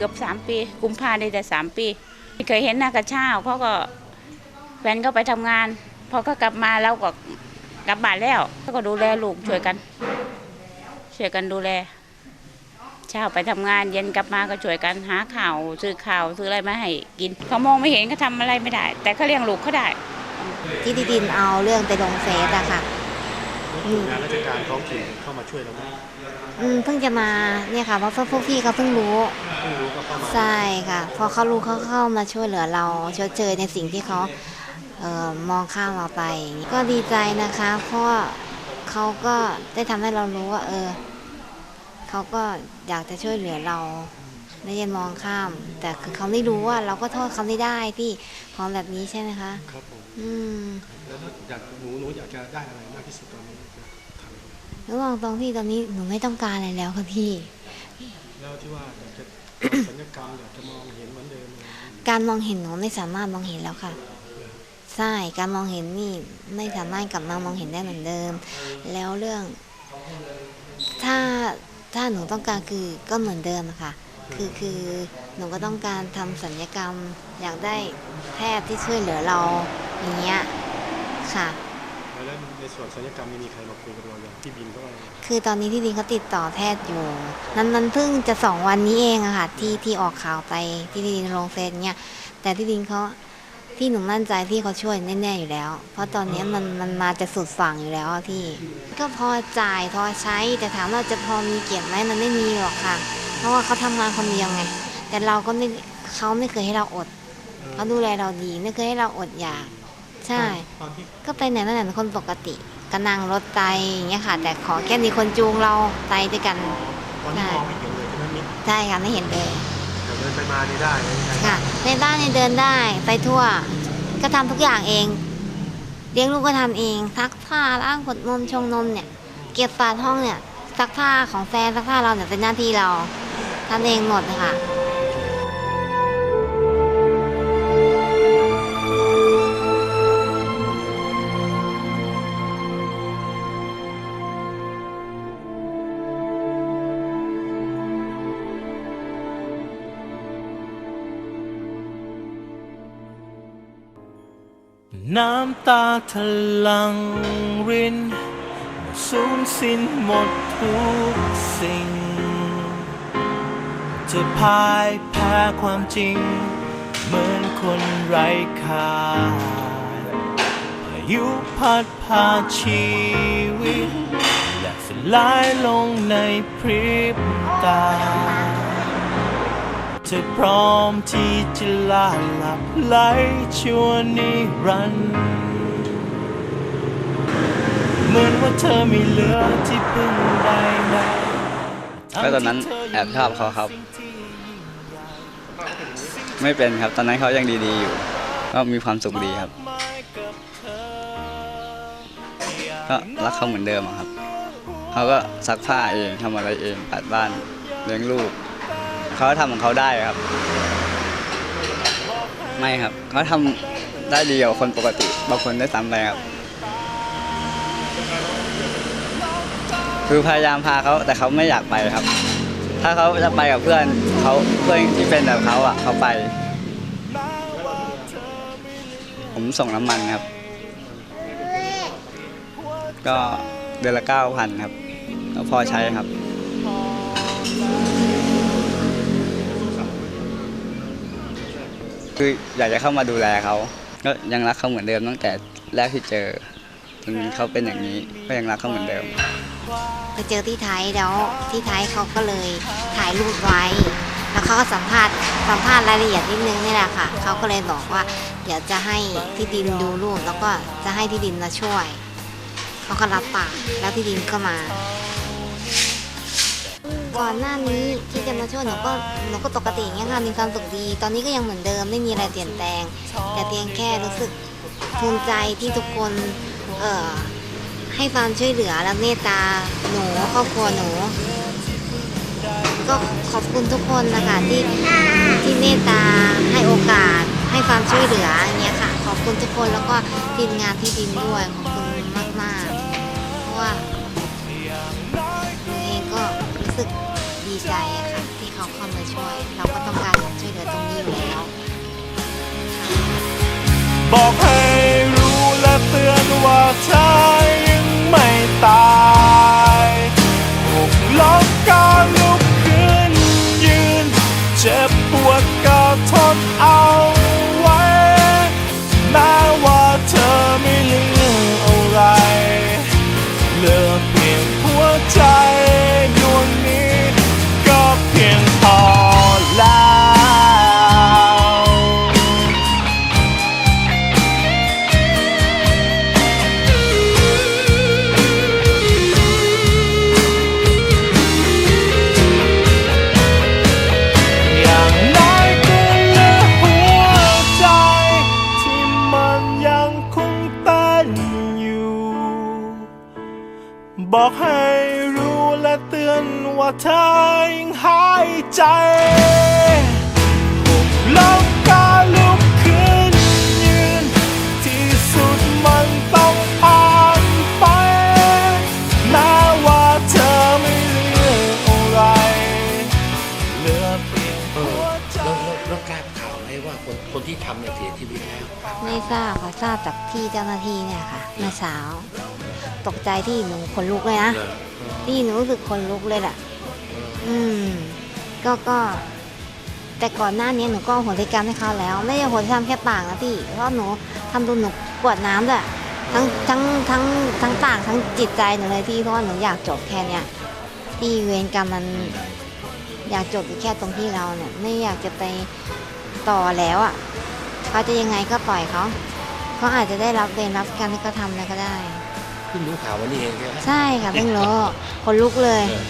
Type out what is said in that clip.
เกือบสามปี กุมภาได้แต่สามปีไม่เคยเห็นหน้ากระเช้าเขาก็แฟนก็ไปทำงาน พอเขากลับมาแล้วก็กลับบ้านแล้วเขาก็ดูแลลูกช่วยกัน ช่วยกันดูแลเช้าไปทำงานเย็นกลับมาก็ช่วยกันหาข่าวซื้อข่าวซื้ออะไรมาให้กินเขามองไม่เห็นเขาทำอะไรไม่ได้ แต่เขาเลี้ยงลูกเขาได้ที่ดินเอาเรื่องไปลงเฟซอะค่ะ งานราชการท้องถิ่นเข้ามาช่วยเราไหมอืมเพิ่งจะมาเนี่ยค่ะเพราะพวกพี่เขาเพิ่งรู้เพิ่งรู้ก็เข้ามาใช่ค่ะ พอเขารู้เขาเข้ามาช่วยเหลือเราชดเชยในสิ่งที่เขาเอ่อมองข้ามเราไป ก็ดีใจนะคะ เพราะว่าเขาก็ได้ทำให้เรารู้ว่า เออเขาก็อยากจะช่วยเหลือเราไม่ได้มองข้าม แต่คือเขาไม่รู้ว่าเราก็โทษเขาไม่ได้พี่ของแบบนี้ใช่ไหมคะครับผมอืม แล้วถ้าอยากหนูหนูอยากจะได้อะไรมากที่สุดตอนนี้จะทำระหว่างตรงที่ตอนนี้หนูไม่ต้องการอะไรแล้วค่ะพี่ แล้วที่ว่าอยากจะสัญญกรรมอยากจะมองเห็นเหมือนเดิมอะไรอย่างเงี้ยการมองเห็นหนูไม่สามารถมองเห็นแล้วค่ะใช่การมองเห็นนี่ไม่สามารถกลับมามองเห็นได้เหมือนเดิม แล้วเรื่อง ถ้าถ้าหนูต้องการคือก็เหมือนเดิมอะค่ะ คือคือหนูก็ต้องการทำสัญญกรรมอยากได้แพทย์ที่ช่วยเหลือเรา อย่างเงี้ยค่ะแล้วในส่วนสัญญกรรมนี่มีใครมาคุยกับเราอย่างพี่บินก็ว่าคือตอนนี้ที่ดินเขาติดต่อแพทย์อยู่ นั้นนั้นเพิ่งจะสองวันนี้เองอะค่ะที่ที่ออกข่าวไปที่ที่ดินลงเฟซเนี่ยแต่ที่ดินเขาที่หนูมั่นใจที่เขาช่วยแน่ๆอยู่แล้ว เพราะตอนนี้มันมันมาจะสุดฝั่งอยู่แล้วอะพี่ ก็พอจ่ายพอใช้แต่ถามว่าจะพอมีเกียรติไหมมันไม่มีหรอกค่ะ เพราะว่าเขาทำงานคนเดียวไง แต่เราก็ไม่เขาไม่เคยให้เราอดเขาดูแลเราดีไม่เคยให้เราอดอยาก ใช่ตอนที่ก็ไปไหนมาไหนเป็นคนปกติก็นั่งรถไตอย่างเงี้ยค่ะ แต่ขอแค่มีคนจูงเราไปด้วยกันตอนที่มองไม่เห็นเลยใช่ไหมมิตรใช่ค่ะไม่เห็นเลยแต่เดินไปมานี่ได้เลยใช่ไหมค่ะ ในบ้านเนี่ยเดินได้ไปทั่ว ก็ทำทุกอย่างเอง เลี้ยงลูกก็ทำเองซักผ้าล้างขวดนมชงนมเนี่ย เก็บฝาดห้องเนี่ยซักผ้าของแฟนซักผ้าเราเนี่ยเป็นหน้าที่เราทำเองหมดเลยค่ะ น้ำตาทะลังริน สูญสิ้นหมดทุกสิ่ง จะพ่ายแพ้ความจริง เหมือนคนไร้ค่าพายุพัดพาชีวิต และสลายลงในพริบตา ธอพร้อมที่จะลาหลับไหลชั่วนิรันดร์เหมือนว่าเธอไม่เหลือที่พึ่งใดใดแล้วตอนนั้นแอบชอบเขาครับ ไม่เป็นครับ ตอนนั้นเขายังดีๆอยู่ ก็มีความสุขดีครับ ก็รักเขาเหมือนเดิมครับ เขาก็ซักผ้าเองทำอะไรเองปัดบ้านเลี้ยงลูก เขาทำของเขาได้ครับ ไม่ครับ เขาทำได้ดีกว่าคนปกติบางคนได้ซ้ำไปครับ คือพยายามพาเขาแต่เขาไม่อยากไปครับ ถ้าเขาจะไปกับเพื่อนเขาเพื่อนที่เป็นแบบเขาอะเขาไป ผมส่งน้ำมันครับ ก็เดือนละเก้าพันครับก็พอใช้ครับ คืออยากจะเข้ามาดูแลเขาก็ยังรักเขาเหมือนเดิมตั้งแต่แรกที่เจอจนเขาเป็นอย่างนี้ก็ยังรักเขาเหมือนเดิม ไปเจอที่ไทยแล้วที่ไทยเขาก็เลยถ่ายรูปไว้ แล้วเขาก็สัมภาษณ์สัมภาษณ์รายละเอียดนิดนึงนี่แหละค่ะเขาก็เลยบอกว่าเดี๋ยวจะให้ที่ดินดูรูปแล้วก็จะให้ที่ดินมาช่วยเขาก็รับปากแล้วที่ดินก็มา ก่อนหน้านี้ที่จะมาช่วยหนูก็หนูก็ปกติอย่างเงี้ยค่ะมีความสุขดี ตอนนี้ก็ยังเหมือนเดิมไม่มีอะไรเปลี่ยนแปลง แต่เพียงแค่รู้สึกภูมิใจที่ทุกคนเอ่อให้ความช่วยเหลือและเมตตาหนูครอบครัวหนู ก็ขอบคุณทุกคนนะคะที่ที่เมตตาให้โอกาส ให้ความช่วยเหลืออย่างเงี้ยค่ะ ขอบคุณทุกคนแล้วก็ทีมงานที่ดินด้วยขอบคุณมากมากๆเพราะว่า ช่วย เราก็ต้องการความช่วยเหลือตรงนี้อยู่แล้ว บอกเธอ บอกให้รู้และเตือนว่าเธอยังหายใจล้วก็ลุกขึ้นยืน ที่สุดมันต้องผ่านไปแม้ว่าเธอไม่เหลืออะไรเหลือเพียงหัวใจ แล้วแล้วแล้วทราบข่าวไหมว่าคนคนที่ทำเนี่ยเสียชีวิตแล้ว ไม่ทราบค่ะทราบจากที่เจ้าหน้าที่เนี่ยค่ะเมื่อเช้า ตกใจที่หนูขนลุกเลยนะเหรอที่หนูรู้สึกขนลุกเลยแหละอืม ก็ก็ แต่ก่อนหน้านี้หนูก็โหสิกรรมให้เขาแล้ว ไม่ใช่โหสิกรรมแค่ปากนะพี่เพราะหนูทำดูหนูปวดน้ำด้วยทั้งทั้งทั้งทั้งปากทั้งจิตใจหนูเลยพี่เพราะว่าหนูอยากจบแค่เนี้ยที่เวรกรรมมันอยากจบอยู่แค่ตรงที่เราเนี่ย ไม่อยากจะไปต่อแล้วอะเขาจะยังไงก็ปล่อยเขาเขาอาจจะได้รับเวรรับกรรมที่เขาทำแล้วก็ได้ เพิ่งรู้ข่าววันนี้เองใช่ไหมใช่ค่ะเพิ่งรู้คนลุกเลยเออ